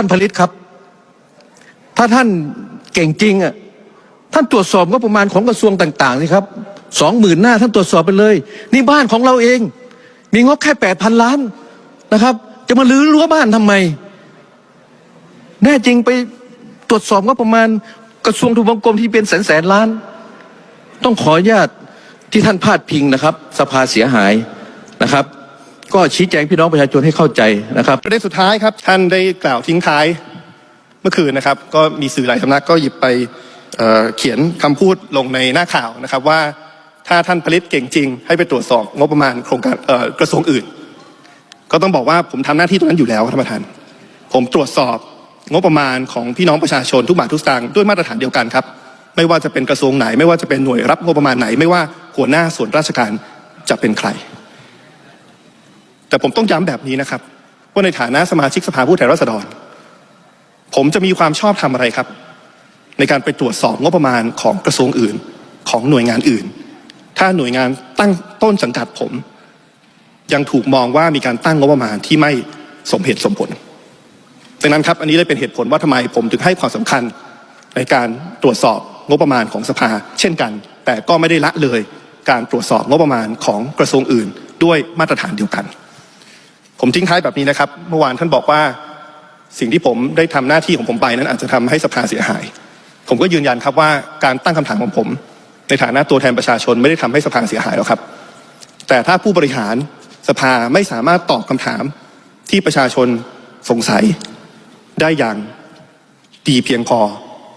ท่านผลิตครับ ถ้าท่านเก่งจริงอะท่านตรวจสอบงบประมาณของกระทรวงต่างๆนี่ครับสองหมื่นหน้าท่านตรวจสอบไปเลย นี่บ้านของเราเอง มีงบแค่แปดพันล้านนะครับ จะมาลื้อรั้วบ้านทำไม แน่จริงไปตรวจสอบงบประมาณกระทรวงทบวงกรมที่เป็นแสนแสนล้าน ต้องขออนุญาตที่ท่านพลาดพิงนะครับ สภาเสียหายนะครับ ก็ชี้แจงพี่น้องประชาชนให้เข้าใจนะครับประเด็นสุดท้ายครับ ท่านได้กล่าวทิ้งท้ายเมื่อคืนนะครับ ก็มีสื่อหลายสำนักก็หยิบไปเเขียนคำพูดลงในหน้าข่าวนะครับว่าถ้าท่านผลิตเก่งจริง ให้ไปตรวจสอบงบประมาณโครงการกระทรวงอื่น ก็ต้องบอกว่าผมทำหน้าที่ตรงนั้นอยู่แล้วท่านประธาน ผมตรวจสอบงบประมาณของพี่น้องประชาชนทุกบาททุกสตางค์ด้วยมาตรฐานเดียวกันครับ ไม่ว่าจะเป็นกระทรวงไหน ไม่ว่าจะเป็นหน่วยรับงบประมาณไหน ไม่ว่าหัวหน้าส่วนราชการจะเป็นใคร แต่ผมต้องย้ำแบบนี้นะครับ ว่าในฐานะสมาชิกสภาผู้แทนราษฎร ผมจะมีความชอบทำอะไรครับ ในการไปตรวจสอบงบประมาณของกระทรวงอื่นของหน่วยงานอื่น ถ้าหน่วยงานตั้งต้นสังกัดผม ยังถูกมองว่ามีการตั้งงบประมาณที่ไม่สมเหตุสมผลดังนั้นครับอันนี้เลยเป็นเหตุผลว่าทำไมผมถึงให้ความสำคัญในการตรวจสอบงบประมาณของสภา เช่นกัน แต่ก็ไม่ได้ละเลยการตรวจสอบงบประมาณของกระทรวงอื่น ด้วยมาตรฐานเดียวกัน ผมทิ้งท้ายแบบนี้นะครับ เมื่อวานท่านบอกว่าสิ่งที่ผมได้ทำหน้าที่ของผมไปนั้นอาจจะทำให้สภาเสียหาย ผมก็ยืนยันครับว่าการตั้งคำถามของผม ในฐานะตัวแทนประชาชนไม่ได้ทำให้สภาเสียหายหรอกครับ แต่ถ้าผู้บริหารสภาไม่สามารถตอบคำถามที่ประชาชนสงสัยได้อย่างดีเพียงพอ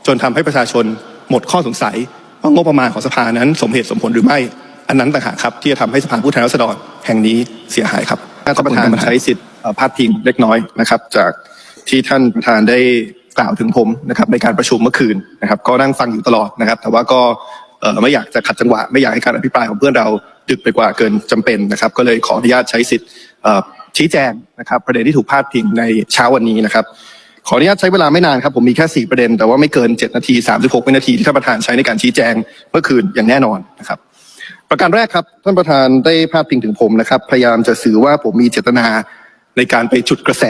จนทำให้ประชาชนหมดข้อสงสัยว่างบประมาณของสภานั้น สมเหตุสมผลหรือไม่ อันนั้นต่างหากครับ ที่จะทำให้สภาผู้แทนราษฎรแห่งนี้เสียหายครับ ท่านประธานใช้สิทธิ์เอ่อพาดพิงเล็กน้อยนะครับ จากที่ท่านประธานได้กล่าวถึงผมนะครับในการประชุมเมื่อคืนนะครับ ก็นั่งฟังอยู่ตลอดนะครับ แต่ว่าก็เอ่อไม่อยากจะขัดจังหวะ ไม่อยากให้การอภิปรายของเพื่อนเราดึกไปกว่าเกินจำเป็นนะครับ ก็เลยขออนุญาตใช้สิทธิ์เอ่อชี้แจงนะครับ ประเด็นที่ถูกพาดพิงในเช้าวันนี้นะครับขออนุญาตใช้เวลาไม่นานครับผมมีแค่ 4 ประเด็น แต่ว่าไม่เกิน 7 นาที 36วินาทีที่ท่านประธานใช้ในการชี้แจงเมื่อคืนอย่างแน่นอนนะครับ ประการแรกครับ ท่านประธานได้พาดพิงถึงผมนะครับ พยายามจะสื่อว่าผมมีเจตนาในการไปจุดกระแส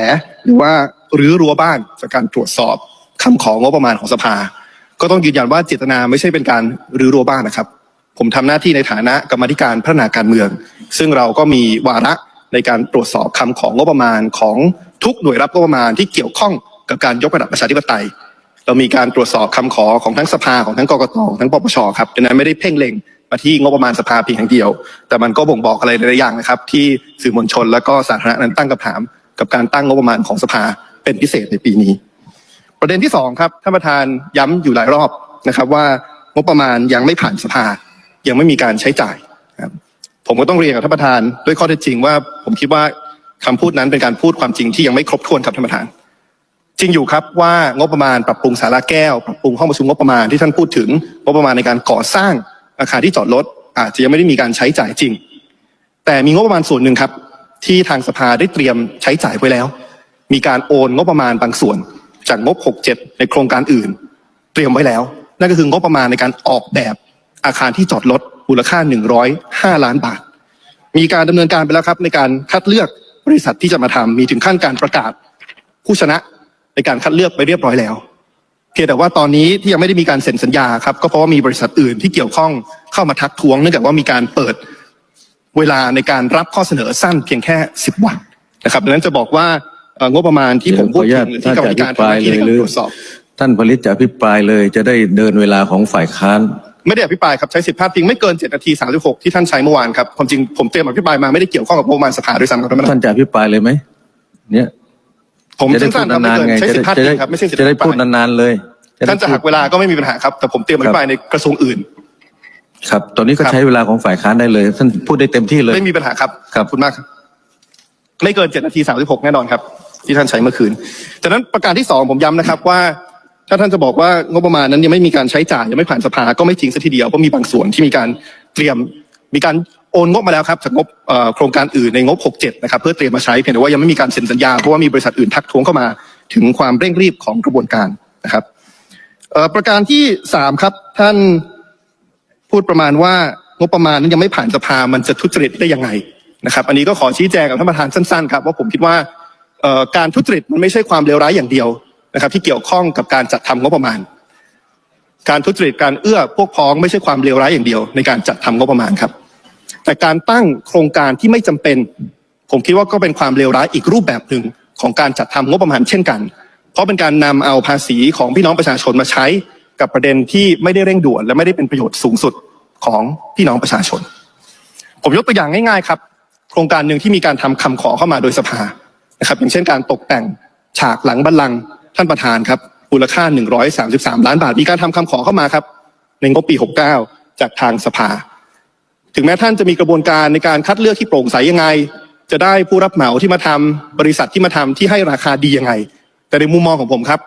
หรือว่ารื้อรั้วบ้านจากการตรวจสอบคำของงบประมาณของสภา ก็ต้องยืนยันว่าเจตนาไม่ใช่เป็นการรื้อรั้วบ้านนะครับ ผมทำหน้าที่ในฐานะกรรมธิการพัฒนาการเมือง ซึ่งเราก็มีวาระในการตรวจสอบคำของงบประมาณของทุกหน่วยรับงบประมาณที่เกี่ยวข้องกับการยกระดับประชาธิปไตย เรามีการตรวจสอบคำขอของทั้งสภาของทั้งกกตของทั้งปปชครับดังนั้นไม่ได้เพ่งเล็ง มาที่งบประมาณสภาเพียงอย่างเดียว แต่มันก็บ่งบอกอะไรหลายๆอย่างนะครับ ที่สื่อมวลชนและก็สาธารณะนั้นตั้งคำถาม กับการตั้งงบประมาณของสภาเป็นพิเศษในปีนี้ ประเด็นที่สองครับท่านประธานย้ำอยู่หลายรอบนะครับ ว่างบประมาณยังไม่ผ่านสภา ยังไม่มีการใช้จ่ายผมก็ต้องเรียนกับท่านประธานด้วยข้อเท็จจริงว่า ผมคิดว่าคำพูดนั้นเป็นการพูดความจริงที่ยังไม่ครบถ้วนครับท่านประธาน จริงอยู่ครับว่างบประมาณปรับปรุงศาลาแก้ว ปรับปรุงห้องประชุมงบประมาณที่ท่านพูดถึงงบประมาณในการก่อสร้าง อาคารที่จอดรถอาจจะยังไม่ได้มีการใช้จ่ายจริง แต่มีงบประมาณส่วนหนึ่งครับ ที่ทางสภาได้เตรียมใช้จ่ายไว้แล้ว มีการโอนงบประมาณบางส่วน จากงบ 67 ในโครงการอื่น เตรียมไว้แล้ว นั่นก็คืองบประมาณในการออกแบบอาคารที่จอดรถมูลค่า 105 ล้านบาท มีการดำเนินการไปแล้วครับ ในการคัดเลือกบริษัทที่จะมาทำมีถึงขั้นการประกาศผู้ชนะในการคัดเลือกไปเรียบร้อยแล้ว แต่ว่าตอนนี้ที่ยังไม่ได้มีการเซ็นสัญญาครับก็เพราะว่ามีบริษัทอื่นที่เกี่ยวข้องเข้ามาทักท้วงเนื่องจากว่ามีการเปิดเวลาในการรับข้อเสนอสั้นเพียงแค่ 10 วันนะครับดังนั้นจะบอกว่าเอ่องบประมาณที่ผมพูดถึงหรือที่กรรมธิการทำหน้าที่ในการตรวจสอบท่านผลิตจะอภิปรายเลยจะได้เดินเวลาของฝ่ายค้าน ไม่ได้อภิปรายครับใช้สิทธิพาดพิงไม่เกิน7นาที36ที่ท่านใช้เมื่อวานครับความจริงผมเตรียมอภิปรายมาไม่ได้เกี่ยวข้องกับงบประมาณสภาด้วยซ้ำครับท่านประธาท่านนจะอภิปรายเลยไหมเนี่ยผมจะได้พูสั้ดนๆครับไม่นานเกิๆนไงใช้สิทธิพาดจะพิได้งครับไม่ใช่สิทธิจะได้อภิปพูดรายนานๆเลย ท่านจะหักเวลาก็ไม่มีปัญหาครับ แต่ผมเตรียมอภิปรายในกระทรวงอื่น ครับ ตอนนี้ก็ครับใช้เวลาของฝ่ายค้านได้เลย ท่านพูดได้เต็มที่เลย ไม่มีปัญหาครับครับขอบคุณมากครับไม่เกินเจ็ดนาทีสามสิบหกแน่นอนครับ ที่ท่านใช้เมื่อคืนจากนั้นประการที่สองผมย้ำนะครับว่า ถ้าท่านจะบอกว่างบประมาณนั้นยังไม่มีการใช้จ่ายยังไม่ผ่านสภาก็ไม่จริงสัทีเดียวเพราะมีบางส่วนที่มีการเตรียมมีการโอนงบมาแล้วครับจากงบเอ่อโครงการอื่นในงบ 67 นะครับ เพื่อเตรียมมาใช้เพียงแต่ว่ายังไม่มีการเซ็นสัญญาเพราะว่ามีบริษัทอื่นทักท้วงเข้ามา ถึงความเร่งรีบของกระบวนการนะครับเอ่อ ประการที่สามครับ ท่านพูดประมาณว่างบประมาณนั้นยังไม่ผ่านสภามันจะทุจริตได้ยังไงนะครับ อันนี้ก็ขอชี้แจงกับท่านประธานสั้นๆครับว่าผมคิดว่าการทุจริตมันไม่ใช่ความเลวร้ายอย่างเดียวนะครับ ที่เกี่ยวข้องกับการจัดทำงบประมาณ การทุจริตการเอื้อพวกพ้องไม่ใช่ความเลวร้ายอย่างเดียว ในการจัดทำงบประมาณครับ แต่การตั้งโครงการที่ไม่จำเป็น ผมคิดว่าก็เป็นความเลวร้ายอีกรูปแบบหนึ่งของการจัดทำงบประมาณเช่นกัน เพราะเป็นการนำเอาภาษีของพี่น้องประชาชนมาใช้กับประเด็นที่ไม่ได้เร่งด่วน และไม่ได้เป็นประโยชน์สูงสุดของพี่น้องประชาชน ผมยกตัวอย่างง่ายๆครับ โครงการหนึ่งที่มีการทำคำขอเข้ามาโดยสภานะครับ อย่างเช่นการตกแต่งฉากหลังบัลลังก์ท่านประธานครับมูลค่า 133 ล้านบาท มีการทำคำขอเข้ามาครับ ในงบปี 69 จากทางสภา ถึงแม้ท่านจะมีกระบวนการในการคัดเลือกที่โปร่งใสยังไง จะได้ผู้รับเหมาที่มาทำบริษัทที่มาทำที่ให้ราคาดียังไง แต่ในมุมมองของผมครับ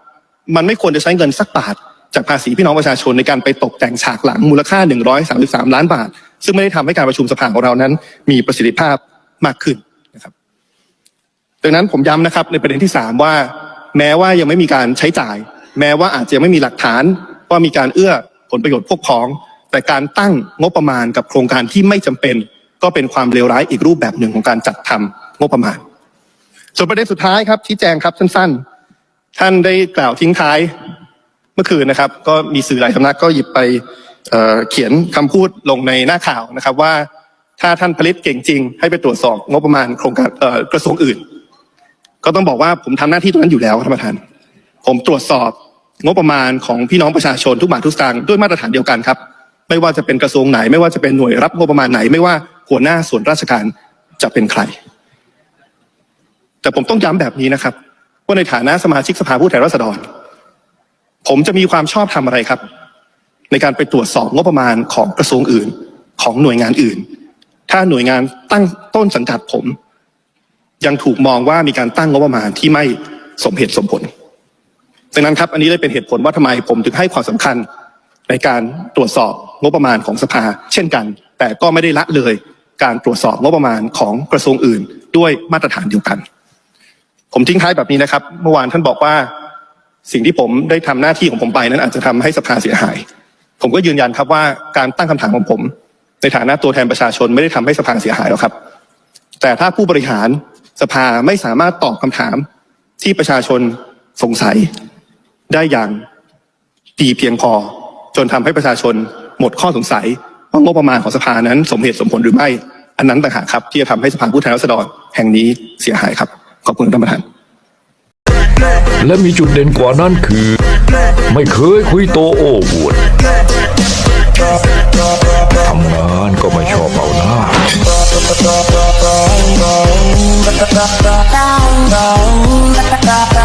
มันไม่ควรจะใช้เงินสักบาท จากภาษีพี่น้องประชาชนในการไปตกแต่งฉากหลังมูลค่า 133 ล้านบาท ซึ่งไม่ได้ทำให้การประชุมสภาของเรานั้น มีประสิทธิภาพมากขึ้นนะครับ ดังนั้นผมย้ำนะครับในประเด็นที่สามว่า แม้ว่ายังไม่มีการใช้จ่าย แม้ว่าอาจจะยังไม่มีหลักฐานว่ามีการเอื้อผลประโยชน์พวกพ้อง แต่การตั้งงบประมาณกับโครงการที่ไม่จำเป็น ก็เป็นความเลวร้ายอีกรูปแบบหนึ่งของการจัดทำงบประมาณส่วนประเด็นสุดท้ายครับชี้แจงครับสั้นๆ ท่านได้กล่าวทิ้งท้ายเมื่อคืนนะครับ ก็มีสื่อหลายสำนักก็หยิบไปเเขียนคำพูดลงในหน้าข่าวนะครับ ว่าถ้าท่านผลิตเก่งจริง ให้ไปตรวจสอบงบประมาณโครงการกระทรวงอื่น ก็ต้องบอกว่าผมทำหน้าที่ตรงนั้นอยู่แล้วท่านประธาน ผมตรวจสอบงบประมาณของพี่น้องประชาชนทุกบาททุกสตางค์ด้วยมาตรฐานเดียวกันครับ ไม่ว่าจะเป็นกระทรวงไหน ไม่ว่าจะเป็นหน่วยรับงบประมาณไหน ไม่ว่าหัวหน้าส่วนราชการจะเป็นใคร แต่ผมต้องย้ำแบบนี้นะครับ ว่าในฐานะสมาชิกสภาผู้แทนราษฎร ผมจะมีความชอบทำอะไรครับ ในการไปตรวจสอบงบประมาณของกระทรวงอื่น ของหน่วยงานอื่น ถ้าหน่วยงานตั้งต้นสังกัดผม ยังถูกมองว่ามีการตั้งงบประมาณที่ไม่สมเหตุสมผลดังนั้นครับ อันนี้เลยเป็นเหตุผลว่าทำไมผมถึงให้ความสำคัญในการตรวจสอบงบประมาณของสภา เช่นกัน แต่ก็ไม่ได้ละเลยการตรวจสอบงบประมาณของกระทรวงอื่น ด้วยมาตรฐานเดียวกัน ผมทิ้งท้ายแบบนี้นะครับ เมื่อวานท่านบอกว่า สิ่งที่ผมได้ทำหน้าที่ของผมไปนั้น อาจจะทำให้สภาเสียหาย ผมก็ยืนยันครับว่าการตั้งคำถามของผม ในฐานะตัวแทนประชาชนไม่ได้ทำให้สภาเสียหายหรอกครับ แต่ถ้าผู้บริหารสภาไม่สามารถตอบคำถามที่ประชาชนสงสัยได้อย่างดีเพียงพอ จนทำให้ประชาชนหมดข้อสงสัยว่างบประมาณของสภานั้น สมเหตุสมผลหรือไม่ อันนั้นต่างหากครับ ที่จะทำให้สภาผู้แทนราษฎรแห่งนี้เสียหายครับ ขอบคุณท่านประธาน และมีจุดเด่นกว่านั้นคือ ไม่เคยคุยโตโอ้อวดทำงานก็ไม่ชอบเอาหน้า Bang bang bang bang bang bang